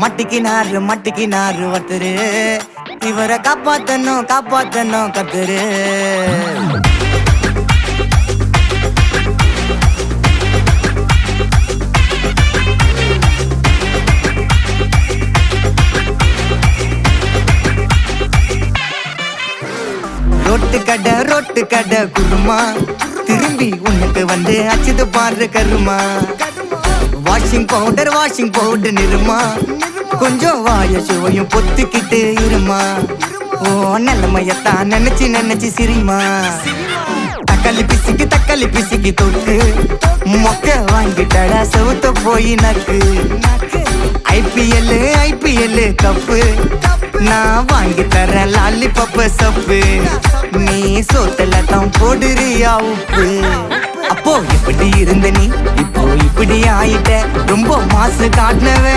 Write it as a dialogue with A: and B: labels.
A: மட்டிக்கினாரு மட்டிக்கினாரு ஒருத்தரு இவரை காப்பாத்தணும் காப்பாத்தணும் கத்துரு. ரொட்டு கடை ரொட்டு கடை குருமா. திரும்பி உனக்கு வந்து அச்சுது பாரு கருமா. Washing powder washing powder Nirma கொஞ்சம் வாய சுவையும் பொத்துக்கிட்டு இருமா. ஓ நிலைமையத்தான் நினைச்சு நினைச்சு சிரிமா. தக்காளி பிசிக்கு தக்காளி பிசிக்கு தொட்டு மொக்க வாங்கிட்டடா செவுத்த போய் நக்கு. IPL IPL cup. நான் வாங்கி தரேன் லாலிபப்ப சப்பு. நீ சோத்துல தான் போடுறியா உப்பு. அப்போ இப்படி இருந்த நீ? घास काटने वे